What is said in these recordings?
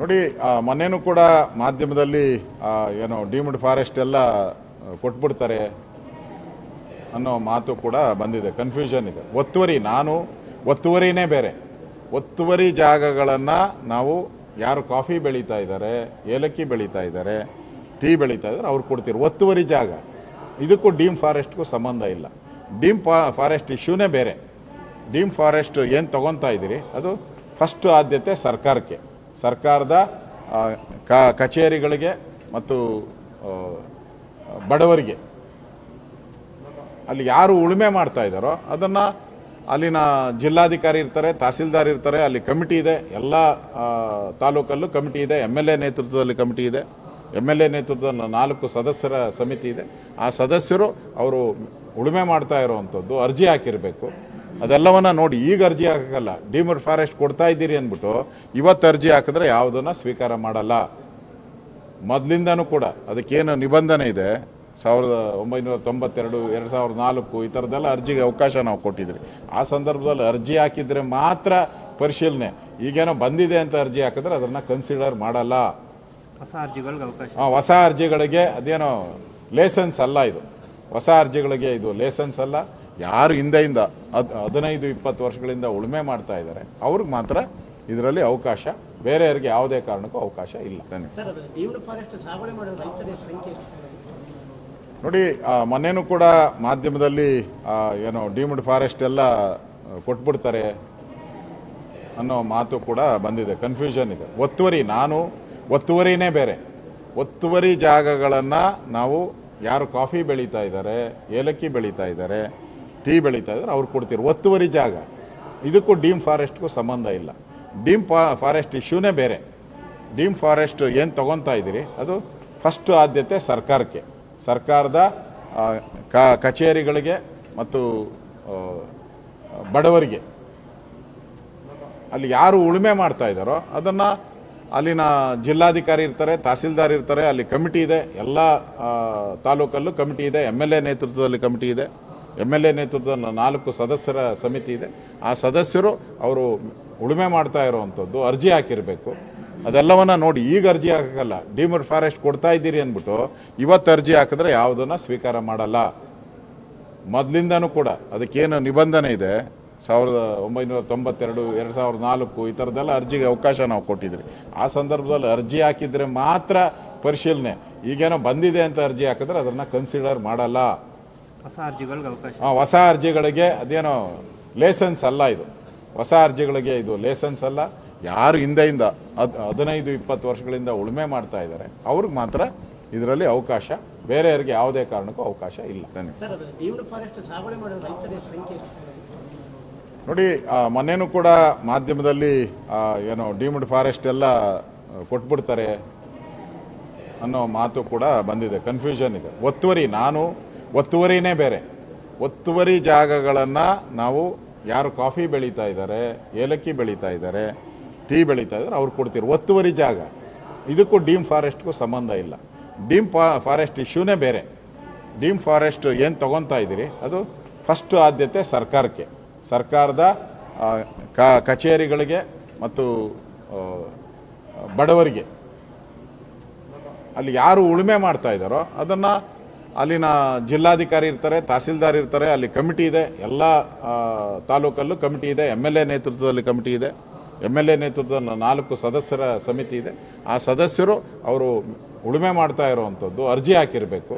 ನೋಡಿ ಮೊನ್ನೆನೂ ಕೂಡ ಮಾಧ್ಯಮದಲ್ಲಿ ಏನು ಡೀಮ್ಡ್ ಫಾರೆಸ್ಟ್ ಎಲ್ಲ ಕೊಟ್ಬಿಡ್ತಾರೆ ಅನ್ನೋ ಮಾತು ಕೂಡ ಬಂದಿದೆ. ಕನ್ಫ್ಯೂಷನ್ ಇದೆ. ಒತ್ತುವರಿ, ನಾನು ಒತ್ತುವರಿನೇ ಬೇರೆ. ಒತ್ತುವರಿ ಜಾಗಗಳನ್ನು ನಾವು ಯಾರು ಕಾಫಿ ಬೆಳೀತಾ ಇದ್ದಾರೆ, ಏಲಕ್ಕಿ ಬೆಳೀತಾ ಇದ್ದಾರೆ, ಟೀ ಬೆಳೀತಾ ಇದ್ದಾರೆ, ಅವ್ರು ಕೊಡ್ತೀರಿ ಒತ್ತುವರಿ ಜಾಗ. ಇದಕ್ಕೂ ಡೀಮ್ ಫಾರೆಸ್ಟ್ಗೂ ಸಂಬಂಧ ಇಲ್ಲ. ಡೀಮ್ ಫಾರೆಸ್ಟ್ ಇಶ್ಯೂನೇ ಬೇರೆ. ಡೀಮ್ ಫಾರೆಸ್ಟ್ ಏನು ತಗೊತಾ ಇದ್ದೀರಿ? ಅದು ಫಸ್ಟ್ ಆದ್ಯತೆ ಸರ್ಕಾರಕ್ಕೆ. ಸರ್ಕಾರದ ಕಚೇರಿಗಳಿಗೆ ಮತ್ತು ಬಡವರಿಗೆ. ಅಲ್ಲಿ ಯಾರು ಉಳುಮೆ ಮಾಡ್ತಾ ಇದ್ದಾರೋ ಅದನ್ನು ಅಲ್ಲಿನ ಜಿಲ್ಲಾಧಿಕಾರಿ ಇರ್ತಾರೆ, ತಹಸೀಲ್ದಾರ್ ಇರ್ತಾರೆ, ಅಲ್ಲಿ ಕಮಿಟಿ ಇದೆ. ಎಲ್ಲ ತಾಲೂಕಲ್ಲೂ ಕಮಿಟಿ ಇದೆ. ಎಂ ಎಲ್ ಎ ನೇತೃತ್ವದಲ್ಲಿ ಕಮಿಟಿ ಇದೆ. ಎಂ ಎಲ್ ಎ ನೇತೃತ್ವದ ನಾಲ್ಕು ಸದಸ್ಯರ ಸಮಿತಿ ಇದೆ. ಆ ಸದಸ್ಯರು ಅವರು ಉಳುಮೆ ಮಾಡ್ತಾ ಇರೋವಂಥದ್ದು, ಅರ್ಜಿ ಹಾಕಿರಬೇಕು. ಅದೆಲ್ಲವನ್ನ ನೋಡಿ ಈಗ ಅರ್ಜಿ ಹಾಕಲ್ಲ ಡೀಮರ್ ಫಾರೆಸ್ಟ್ ಕೊಡ್ತಾ ಇದ್ದೀರಿ ಅಂದ್ಬಿಟ್ಟು ಇವತ್ತು ಅರ್ಜಿ ಹಾಕಿದ್ರೆ ಯಾವುದನ್ನ ಸ್ವೀಕಾರ ಮಾಡಲ್ಲ. ಮೊದಲಿಂದನೂ ಕೂಡ ಅದಕ್ಕೇನು ನಿಬಂಧನೆ ಇದೆ. ಸಾವಿರದ ಒಂಬೈನೂರ ತೊಂಬತ್ತೆರಡು ಎರಡು ಸಾವಿರದ ನಾಲ್ಕು ಈ ಥರದ್ದೆಲ್ಲ ಅರ್ಜಿಗೆ ಅವಕಾಶ ನಾವು ಕೊಟ್ಟಿದ್ರಿ. ಆ ಸಂದರ್ಭದಲ್ಲಿ ಅರ್ಜಿ ಹಾಕಿದ್ರೆ ಮಾತ್ರ ಪರಿಶೀಲನೆ. ಈಗೇನೋ ಬಂದಿದೆ ಅಂತ ಅರ್ಜಿ ಹಾಕಿದ್ರೆ ಅದನ್ನು ಕನ್ಸಿಡರ್ ಮಾಡಲ್ಲ. ಹೊಸ ಅರ್ಜಿಗಳಿಗೆ ಅವಕಾಶ. ಆ, ಹೊಸ ಅರ್ಜಿಗಳಿಗೆ ಅದೇನೋ ಲೇಸನ್ಸ್ ಅಲ್ಲ ಇದು. ಹೊಸ ಅರ್ಜಿಗಳಿಗೆ ಇದು ಲೇಸನ್ಸ್ ಅಲ್ಲ. ಯಾರು ಹಿಂದೆಯಿಂದ ಹದ್ ಹದಿನೈದು ಇಪ್ಪತ್ತು ವರ್ಷಗಳಿಂದ ಉಳುಮೆ ಮಾಡ್ತಾ ಇದ್ದಾರೆ ಅವ್ರಿಗೆ ಮಾತ್ರ ಇದರಲ್ಲಿ ಅವಕಾಶ ಬೇರೆಯವರಿಗೆ ಯಾವುದೇ ಕಾರಣಕ್ಕೂ ಅವಕಾಶ ಇಲ್ಲ. ಅದು ನೋಡಿ ಮೊನ್ನೆನೂ ಕೂಡ ಮಾಧ್ಯಮದಲ್ಲಿ ಏನು ಡೀಮ್ಡ್ ಫಾರೆಸ್ಟ್ ಎಲ್ಲ ಕೊಟ್ಬಿಡ್ತಾರೆ ಅನ್ನೋ ಮಾತು ಕೂಡ ಬಂದಿದೆ ಕನ್ಫ್ಯೂಷನ್ ಇದೆ. ಒತ್ತುವರಿ ನಾನು ಒತ್ತುವರಿನೇ ಬೇರೆ. ಒತ್ತುವರಿ ಜಾಗಗಳನ್ನು ನಾವು ಯಾರು ಕಾಫಿ ಬೆಳೀತಾ ಇದ್ದಾರೆ ಏಲಕ್ಕಿ ಬೆಳೀತಾ ಇದ್ದಾರೆ ಟೀ ಬೆಳೀತಾ ಇದ್ದಾರೆ ಅವ್ರು ಕೊಡ್ತೀರಿ ಒತ್ತುವರಿ ಜಾಗ. ಇದಕ್ಕೂ ಡೀಮ್ ಫಾರೆಸ್ಟ್ಗೂ ಸಂಬಂಧ ಇಲ್ಲ. ಡೀಮ್ ಫಾರೆಸ್ಟ್ ಇಶ್ಯೂನೇ ಬೇರೆ. ಡೀಮ್ ಫಾರೆಸ್ಟ್ ಏನು ತೊಗೊತಾ ಇದ್ದೀರಿ? ಅದು ಫಸ್ಟ್ ಆದ್ಯತೆ ಸರ್ಕಾರಕ್ಕೆ. ಸರ್ಕಾರದ ಕಚೇರಿಗಳಿಗೆ ಮತ್ತು ಬಡವರಿಗೆ. ಅಲ್ಲಿ ಯಾರು ಉಳುಮೆ ಮಾಡ್ತಾ ಇದ್ದಾರೋ ಅದನ್ನು ಅಲ್ಲಿನ ಜಿಲ್ಲಾಧಿಕಾರಿ ಇರ್ತಾರೆ, ತಹಸೀಲ್ದಾರ್ ಇರ್ತಾರೆ, ಅಲ್ಲಿ ಕಮಿಟಿ ಇದೆ. ಎಲ್ಲ ತಾಲೂಕಲ್ಲೂ ಕಮಿಟಿ ಇದೆ. ಎಂ ಎಲ್ ಎ ನೇತೃತ್ವದಲ್ಲಿ ಕಮಿಟಿ ಇದೆ. ಎಂ ಎಲ್ ಎ ನೇತೃತ್ವದ ನಾಲ್ಕು ಸದಸ್ಯರ ಸಮಿತಿ ಇದೆ. ಆ ಸದಸ್ಯರು ಅವರು ಉಳುಮೆ ಮಾಡ್ತಾ ಇರೋವಂಥದ್ದು, ಅರ್ಜಿ ಹಾಕಿರಬೇಕು. ಅದೆಲ್ಲವನ್ನು ನೋಡಿ, ಈಗ ಅರ್ಜಿ ಹಾಕಲ್ಲ ಡಿಮರ್ ಫಾರೆಸ್ಟ್ ಕೊಡ್ತಾ ಇದ್ದೀರಿ ಅಂದ್ಬಿಟ್ಟು ಇವತ್ತು ಅರ್ಜಿ ಹಾಕಿದ್ರೆ ಯಾವುದನ್ನು ಸ್ವೀಕಾರ ಮಾಡಲ್ಲ. ಮೊದಲಿಂದನೂ ಕೂಡ ಅದಕ್ಕೇನು ನಿಬಂಧನೆ ಇದೆ. ಸಾವಿರದ ಒಂಬೈನೂರ ತೊಂಬತ್ತೆರಡು, ಎರಡು ಸಾವಿರದ ನಾಲ್ಕು ಈ ಥರದ್ದೆಲ್ಲ ಅರ್ಜಿಗೆ ಅವಕಾಶ ನಾವು ಕೊಟ್ಟಿದ್ರಿ. ಆ ಸಂದರ್ಭದಲ್ಲಿ ಅರ್ಜಿ ಹಾಕಿದರೆ ಮಾತ್ರ ಪರಿಶೀಲನೆ. ಈಗೇನೋ ಬಂದಿದೆ ಅಂತ ಅರ್ಜಿ ಹಾಕಿದ್ರೆ ಅದನ್ನು ಕನ್ಸಿಡರ್ ಮಾಡಲ್ಲ. ಹೊಸ ಅರ್ಜಿಗಳಿಗೆ ಅವಕಾಶ ಆ, ಹೊಸ ಅರ್ಜಿಗಳಿಗೆ ಅದೇನೋ ಲೇಸನ್ಸ್ ಅಲ್ಲ ಇದು. ಹೊಸ ಅರ್ಜಿಗಳಿಗೆ ಇದು ಲೇಸನ್ಸ್ ಅಲ್ಲ. ಯಾರು ಹಿಂದೆಯಿಂದ ಹದ್ ಹದಿನೈದು ಇಪ್ಪತ್ತು ವರ್ಷಗಳಿಂದ ಉಳುಮೆ ಮಾಡ್ತಾ ಇದ್ದಾರೆ. ಅವ್ರಿಗೆ ಮಾತ್ರ ಇದರಲ್ಲಿ ಅವಕಾಶ ಬೇರೆಯವರಿಗೆ ಯಾವುದೇ ಕಾರಣಕ್ಕೂ ಅವಕಾಶ ಇಲ್ಲ. ಧನ್ಯವಾದ. ನೋಡಿ ಆ, ಮೊನ್ನೆನೂ ಕೂಡ ಮಾಧ್ಯಮದಲ್ಲಿ ಆ, ಏನೋ ಡೀಮ್ಡ್ ಫಾರೆಸ್ಟ್ ಎಲ್ಲ ಕೊಟ್ಬಿಡ್ತಾರೆ ಅನ್ನೋ ಮಾತು ಕೂಡ ಬಂದಿದೆ. ಕನ್ಫ್ಯೂಷನ್ ಇದೆ. ಒತ್ತುವರಿ ನಾನು ಒತ್ತುವರಿನೇ ಬೇರೆ. ಒತ್ತುವರಿ ಜಾಗಗಳನ್ನು ನಾವು ಯಾರು ಕಾಫಿ ಬೆಳೀತಾ ಇದ್ದಾರೆ, ಏಲಕ್ಕಿ ಬೆಳೀತಾ ಇದ್ದಾರೆ, ಟೀ ಬೆಳೀತಾ ಇದ್ದಾರೆ, ಅವ್ರು ಕೊಡ್ತೀರಿ ಒತ್ತುವರಿ ಜಾಗ. ಇದಕ್ಕೂ ಡೀಮ್ ಫಾರೆಸ್ಟ್ಗೂ ಸಂಬಂಧ ಇಲ್ಲ. ಡೀಮ್ ಫಾ, ಫಾರೆಸ್ಟ್ ಇಶ್ಯೂನೇ ಬೇರೆ. ಡೀಮ್ ಫಾರೆಸ್ಟ್ ಏನು ತೊಗೊತಾ ಇದ್ದೀರಿ? ಅದು ಫಸ್ಟ್ ಆದ್ಯತೆ ಸರ್ಕಾರಕ್ಕೆ. ಸರ್ಕಾರದ ಕಚೇರಿಗಳಿಗೆ ಮತ್ತು ಬಡವರಿಗೆ. ಅಲ್ಲಿ ಯಾರು ಉಳುಮೆ ಮಾಡ್ತಾ ಇದ್ದಾರೋ ಅದನ್ನು ಅಲ್ಲಿನ ಜಿಲ್ಲಾಧಿಕಾರಿ ಇರ್ತಾರೆ, ತಹಸೀಲ್ದಾರ್ ಇರ್ತಾರೆ, ಅಲ್ಲಿ ಕಮಿಟಿ ಇದೆ. ಎಲ್ಲ ತಾಲೂಕಲ್ಲೂ ಕಮಿಟಿ ಇದೆ. ಎಂ ಎಲ್ ಎ ನೇತೃತ್ವದಲ್ಲಿ ಕಮಿಟಿ ಇದೆ. ಎಂ ಎಲ್ ಎ ನೇತೃತ್ವದ ನಾಲ್ಕು ಸದಸ್ಯರ ಸಮಿತಿ ಇದೆ. ಆ ಸದಸ್ಯರು ಅವರು ಉಳುಮೆ ಮಾಡ್ತಾ ಇರೋವಂಥದ್ದು ಅರ್ಜಿ ಹಾಕಿರಬೇಕು.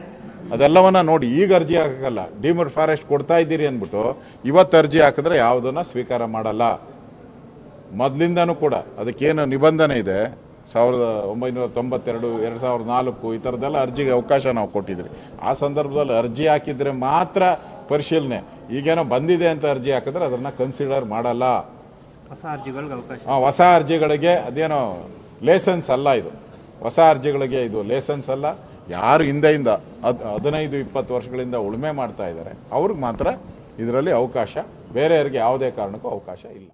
ಅದೆಲ್ಲವನ್ನು ನೋಡಿ, ಈಗ ಅರ್ಜಿ ಹಾಕಲ್ಲ ಡಿಮರ್ ಫಾರೆಸ್ಟ್ ಕೊಡ್ತಾ ಇದ್ದೀರಿ ಅಂದ್ಬಿಟ್ಟು, ಇವತ್ತು ಅರ್ಜಿ ಹಾಕಿದ್ರೆ ಯಾವುದನ್ನ ಸ್ವೀಕಾರ ಮಾಡಲ್ಲ. ಮೊದಲಿಂದನೂ ಕೂಡ ಅದಕ್ಕೇನು ನಿಬಂಧನೆ ಇದೆ ಸಾವಿರದ ಒಂಬೈನೂರ ತೊಂಬತ್ತೆರಡು ಎರಡು ಸಾವಿರದ ನಾಲ್ಕು ಈ ಥರದ್ದೆಲ್ಲ ಅರ್ಜಿಗೆ ಅವಕಾಶ ನಾವು ಕೊಟ್ಟಿದ್ರಿ. ಆ ಸಂದರ್ಭದಲ್ಲಿ ಅರ್ಜಿ ಹಾಕಿದರೆ ಮಾತ್ರ ಪರಿಶೀಲನೆ. ಈಗೇನೋ ಬಂದಿದೆ ಅಂತ ಅರ್ಜಿ ಹಾಕಿದ್ರೆ ಅದನ್ನು ಕನ್ಸಿಡರ್ ಮಾಡಲ್ಲ. ಹೊಸ ಅರ್ಜಿಗಳಿಗೆ ಅವಕಾಶ. ಆ, ಹೊಸ ಅರ್ಜಿಗಳಿಗೆ ಅದೇನೋ ಲೇಸನ್ಸ್ ಅಲ್ಲ ಇದು. ಹೊಸ ಅರ್ಜಿಗಳಿಗೆ ಇದು ಲೇಸನ್ಸ್ ಅಲ್ಲ. ಯಾರು ಹಿಂದೆಯಿಂದ ಅದು ಹದಿನೈದು ಇಪ್ಪತ್ತು ವರ್ಷಗಳಿಂದ ಉಳುಮೆ ಮಾಡ್ತಾ ಇದ್ದಾರೆ ಅವ್ರಿಗೆ ಮಾತ್ರ ಇದರಲ್ಲಿ ಅವಕಾಶ. ಬೇರೆಯವರಿಗೆ ಯಾವುದೇ ಕಾರಣಕ್ಕೂ ಅವಕಾಶ ಇಲ್ಲ.